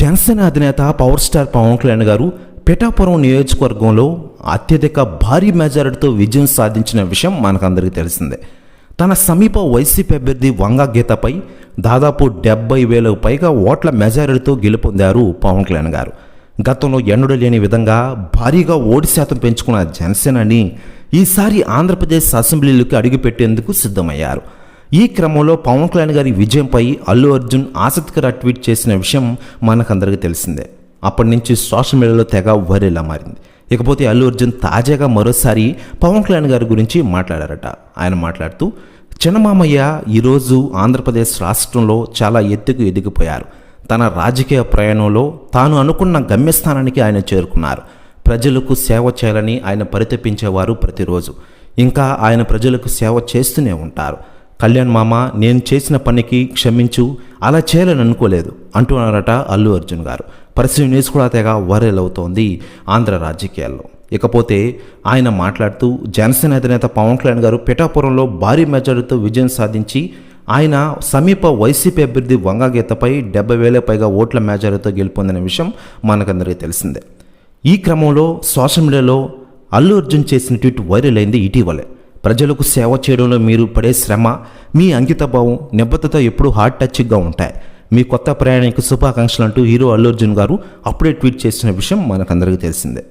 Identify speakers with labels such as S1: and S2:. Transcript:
S1: జనసేన అధినేత power star Pawan Kalyan గారు పిఠాపురం నియోజకవర్గంలో అత్యధిక భారీ మెజారిటీతో విజయం సాధించిన విషయం మనకందరికీ తెలిసిందే. తన సమీప వైసీపీ అభ్యర్థి వంగా గీతపై దాదాపు డెబ్బై వేలకు పైగా ఓట్ల మెజారిటీతో గెలుపొందారు పవన్ కళ్యాణ్ గారు. గతంలో ఎన్నడూ లేని విధంగా భారీగా ఓటు శాతం పెంచుకున్న జనసేనని ఈసారి ఆంధ్రప్రదేశ్ అసెంబ్లీలోకి అడుగుపెట్టేందుకు సిద్ధమయ్యారు. ఈ క్రమంలో పవన్ కళ్యాణ్ గారి విజయంపై అల్లు అర్జున్ ఆసక్తికర ట్వీట్ చేసిన విషయం మనకందరికీ తెలిసిందే. అప్పటి నుంచి సోషల్ మీడియాలో తెగ వైరల్లా మారింది. ఇకపోతే అల్లు అర్జున్ తాజాగా మరోసారి పవన్ కళ్యాణ్ గారి గురించి మాట్లాడారట. ఆయన మాట్లాడుతూ చిన్నమామయ్య ఈరోజు ఆంధ్రప్రదేశ్ రాష్ట్రంలో చాలా ఎత్తుకు ఎదిగిపోయారు. తన రాజకీయ ప్రయాణంలో తాను అనుకున్న గమ్యస్థానానికి ఆయన చేరుకున్నారు. ప్రజలకు సేవ చేయాలని ఆయన పరితపించేవారు ప్రతిరోజు. ఇంకా ఆయన ప్రజలకు సేవ చేస్తూనే ఉంటారు. కళ్యాణ్ మామ నేను చేసిన పనికి క్షమించు అలా చేయాలని అనుకోలేదు అంటున్నారట అల్లు అర్జున్ గారు. పరిస్థితి న్యూస్ కూడా తెగ వైరల్ అవుతోంది ఆంధ్ర రాజకీయాల్లో. ఇకపోతే ఆయన మాట్లాడుతూ జనసేన అధినేత పవన్ కళ్యాణ్ గారు పిఠాపురంలో భారీ మెజారిటీతో విజయం సాధించి ఆయన సమీప వైసీపీ అభ్యర్థి వంగగీతపై డెబ్బై వేల పైగా ఓట్ల మెజారిటీతో గెలుపొందిన విషయం మనకందరికీ తెలిసిందే. ఈ క్రమంలో సోషల్ మీడియాలో అల్లు అర్జున్ చేసిన ట్వీట్ వైరల్ అయింది ఇటీవలే. ప్రజలకు సేవ చేయడంలో మీరు పడే శ్రమ మీ అంకితభావం నిబద్ధత ఎప్పుడూ హార్ట్ టచ్గా ఉంటాయి. మీ కొత్త ప్రయాణికు శుభాకాంక్షలు అంటూ హీరో అల్లు అర్జున్ గారు అప్పుడే ట్వీట్ చేసిన విషయం మనకందరికీ తెలిసిందే.